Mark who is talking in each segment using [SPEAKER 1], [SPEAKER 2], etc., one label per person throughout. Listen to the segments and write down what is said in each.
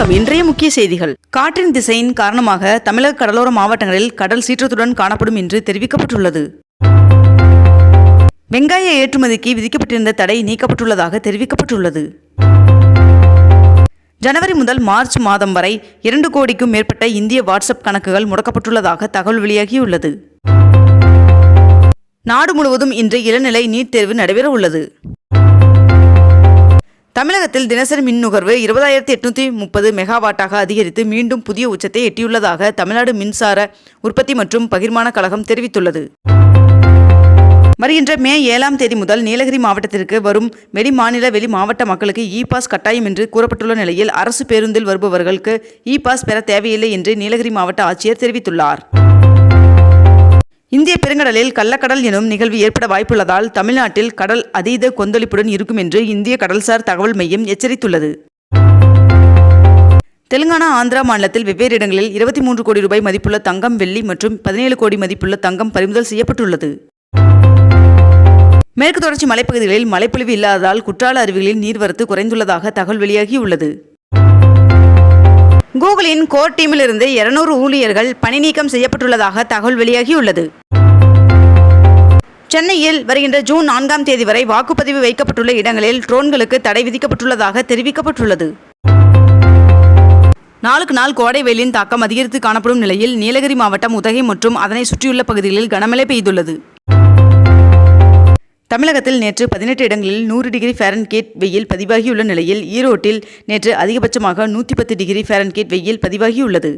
[SPEAKER 1] வணக்கம். இன்றைய முக்கிய செய்திகள். காற்றின் திசையின் காரணமாக தமிழக கடலோர மாவட்டங்களில் கடல் சீற்றத்துடன் காணப்படும் என்று தெரிவிக்கப்பட்டுள்ளது. வெங்காய ஏற்றுமதிக்கு விதிக்கப்பட்டிருந்த தடை நீக்கப்பட்டுள்ளதாக தெரிவிக்கப்பட்டுள்ளது. ஜனவரி முதல் மார்ச் மாதம் வரை இரண்டு கோடிக்கும் மேற்பட்ட இந்திய வாட்ஸ்அப் கணக்குகள் முடக்கப்பட்டுள்ளதாக தகவல் வெளியாகியுள்ளது. நாடு முழுவதும் இன்று இளநிலை நீட் தேர்வு நடைபெற உள்ளது தமிழகத்தில் தினசரி மின் நுகர்வு இருபதாயிரத்தி எட்நூற்றி முப்பது மெகாவாட்டாக அதிகரித்து மீண்டும் புதிய உச்சத்தை எட்டியுள்ளதாக தமிழ்நாடு மின்சார உற்பத்தி மற்றும் பகிர்மான கழகம் தெரிவித்துள்ளது. வருகின்ற மே ஏழாம் தேதி முதல் நீலகிரி மாவட்டத்திற்கு வரும் வெளி மாநில வெளி மாவட்ட மக்களுக்கு இ பாஸ் கட்டாயம் என்று கூறப்பட்டுள்ள நிலையில் அரசு பேருந்தில் வருபவர்களுக்கு இ பாஸ் பெற தேவையில்லை என்று நீலகிரி மாவட்ட ஆட்சியர் தெரிவித்துள்ளார். இந்திய பெருங்கடலில் கள்ளக்கடல் எனும் நிகழ்வு ஏற்பட வாய்ப்புள்ளதால் தமிழ்நாட்டில் கடல் அதீத கொந்தளிப்புடன் இருக்கும் என்று இந்திய கடல்சார் தகவல் மையம் எச்சரித்துள்ளது. தெலுங்கானா ஆந்திரா மாநிலத்தில் வெவ்வேறு இடங்களில் இருபத்தி மூன்று கோடி ரூபாய் மதிப்புள்ள தங்கம் வெள்ளி மற்றும் பதினேழு கோடி மதிப்புள்ள தங்கம் பறிமுதல் செய்யப்பட்டுள்ளது. மேற்கு தொடர்ச்சி மலைப்பகுதிகளில் மழைப்பொழிவு இல்லாததால் குற்றால அருவிகளில் நீர்வரத்து குறைந்துள்ளதாக தகவல் வெளியாகியுள்ளது. கூகுளின் கோர் டீமிலிருந்து இருநூறு ஊழியர்கள் பணிநீக்கம் செய்யப்பட்டுள்ளதாக தகவல் வெளியாகியுள்ளது. சென்னையில் வருகின்ற ஜூன் நான்காம் தேதி வரை வாக்குப்பதிவு வைக்கப்பட்டுள்ள இடங்களில் ட்ரோன்களுக்கு தடை விதிக்கப்பட்டுள்ளதாக தெரிவிக்கப்பட்டுள்ளது. நாளுக்கு நாள் கோடை வெயிலின் தாக்கம் அதிகரித்து காணப்படும் நிலையில் நீலகிரி மாவட்டம் உதகை மற்றும் அதனை சுற்றியுள்ள பகுதிகளில் கனமழை பெய்துள்ளது. தமிழகத்தில் நேற்று பதினெட்டு இடங்களில் நூறு டிகிரி ஃபேரன்கேட் வெயில் பதிவாகியுள்ள நிலையில் ஈரோட்டில் நேற்று அதிகபட்சமாக நூற்றி பத்து டிகிரி ஃபேரன்கேட் வெயில் பதிவாகியுள்ளது.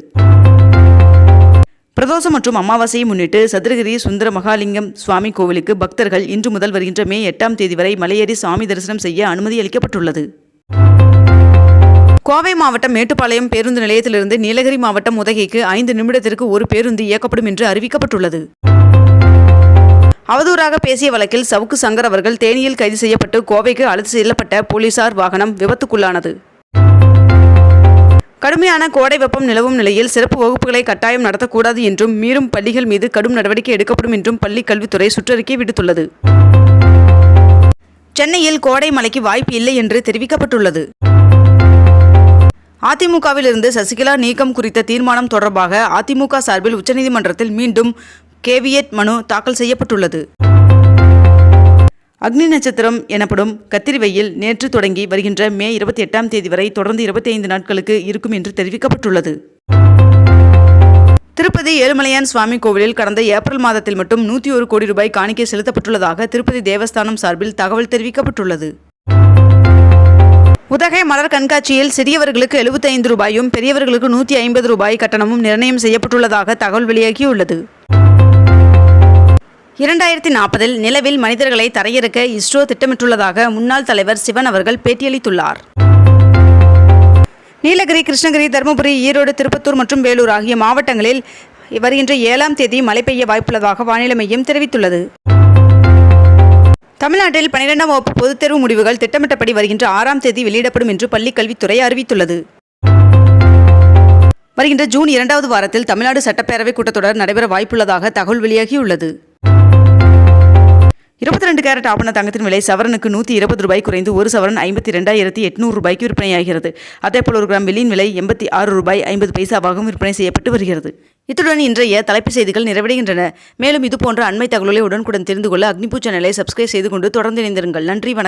[SPEAKER 1] பிரதோஷம் மற்றும் அமாவாசையை முன்னிட்டு சதுரகிரி சுந்தர மகாலிங்கம் சுவாமி கோவிலுக்கு பக்தர்கள் இன்று முதல் வருகின்ற மே எட்டாம் தேதி வரை மலையேறி சாமி தரிசனம் செய்ய அனுமதி அளிக்கப்பட்டுள்ளது. கோவை மாவட்டம் மேட்டுப்பாளையம் பேருந்து நிலையத்திலிருந்து நீலகிரி மாவட்டம் உதகைக்கு ஐந்து நிமிடத்திற்கு ஒரு பேருந்து இயக்கப்படும் என்று அறிவிக்கப்பட்டுள்ளது. அவதூறாக பேசிய வழக்கில் சவுக்கு சங்கர் அவர்கள் தேனியில் கைது செய்யப்பட்டு கோவைக்கு அழைத்து செல்லப்பட்ட போலீசார் வாகனம் விபத்துக்குள்ளானது. கடுமையான கோடை வெப்பம் நிலவும் நிலையில் சிறப்பு வகுப்புகளை கட்டாயம் நடத்தக்கூடாது என்றும் மீறும் பள்ளிகள் மீது கடும் நடவடிக்கை எடுக்கப்படும் என்றும் பள்ளி கல்வித்துறை சுற்றறிக்கை விடுத்துள்ளது. சென்னையில் கோடை மழைக்கு வாய்ப்பு இல்லை என்று தெரிவிக்கப்பட்டுள்ளது. அதிமுகவிலிருந்து சசிகலா நீக்கம் குறித்த தீர்மானம் தொடர்பாக அதிமுக சார்பில் உச்சநீதிமன்றத்தில் மீண்டும் கேவியட் மனு தாக்கல் செய்யப்பட்டுள்ளது. அக்னி நட்சத்திரம் எனப்படும் கத்திரிவையில் நேற்று தொடங்கி வருகின்ற மே இருபத்தி எட்டாம் தேதி வரை தொடர்ந்து இருபத்தி ஐந்து நாட்களுக்கு இருக்கும் என்று தெரிவிக்கப்பட்டுள்ளது. திருப்பதி ஏழுமலையான் சுவாமி கோவிலில் கடந்த ஏப்ரல் மாதத்தில் மட்டும் நூற்றி ஒரு கோடி ரூபாய் காணிக்கை செலுத்தப்பட்டுள்ளதாக திருப்பதி தேவஸ்தானம் சார்பில் தகவல் தெரிவிக்கப்பட்டுள்ளது. உதகை மலர் கண்காட்சியில் சிறியவர்களுக்கு எழுபத்தைந்து ரூபாயும் பெரியவர்களுக்கு நூற்றி ஐம்பது ரூபாய் கட்டணமும் நிர்ணயம் செய்யப்பட்டுள்ளதாக தகவல் வெளியாகியுள்ளது. இரண்டாயிரத்தி நாற்பதில் நிலவில் மனிதர்களை தரையிறக்க இஸ்ரோ திட்டமிட்டுள்ளதாக முன்னாள் தலைவர் சிவன் அவர்கள் பேட்டியளித்துள்ளார். நீலகிரி கிருஷ்ணகிரி தருமபுரி ஈரோடு திருப்பத்தூர் மற்றும் வேலூர் ஆகிய மாவட்டங்களில் வருகின்ற ஏழாம் தேதி மழை பெய்ய வாய்ப்புள்ளதாக வானிலை மையம் தெரிவித்துள்ளது. தமிழ்நாட்டில் பனிரெண்டாம் வகுப்பு பொதுத் தேர்வு முடிவுகள் திட்டமிட்டபடி வருகின்ற ஆறாம் தேதி வெளியிடப்படும் என்று பள்ளிக் கல்வித்துறை அறிவித்துள்ளது. வருகின்ற ஜூன் இரண்டாவது வாரத்தில் தமிழ்நாடு சட்டப்பேரவை கூட்டத்தொடர் நடைபெற வாய்ப்புள்ளதாக தகவல் வெளியாகியுள்ளது. இருபத்தி ரெண்டு கேரட் ஆபண தங்கத்தின் விலை சவரனுக்கு நூற்றி இருபது ரூபாய் குறைந்து ஒரு சவரன் ஐம்பத்தி ரெண்டாயிரத்தி எட்நூறு ரூபாய்க்கு விற்பனையாகிறது. அதேபோல் ஒரு கிராம் வெள்ளியின் விலை எண்பத்தி ஆறு ரூபாய் ஐம்பது பைசாவாகவும் விற்பனை செய்யப்பட்டு வருகிறது. இத்துடன் இன்றைய தலைப்பு செய்திகள் நிறைவடைகின்றன. மேலும் இதுபோன்ற அண்மை தகவலை உடனுக்குடன் தெரிந்து கொள்ள அக்னிபூ சேனலை சப்ஸ்கிரைப் செய்து கொண்டு தொடர்ந்து இணைந்திருங்கள். நன்றி வணக்கம்.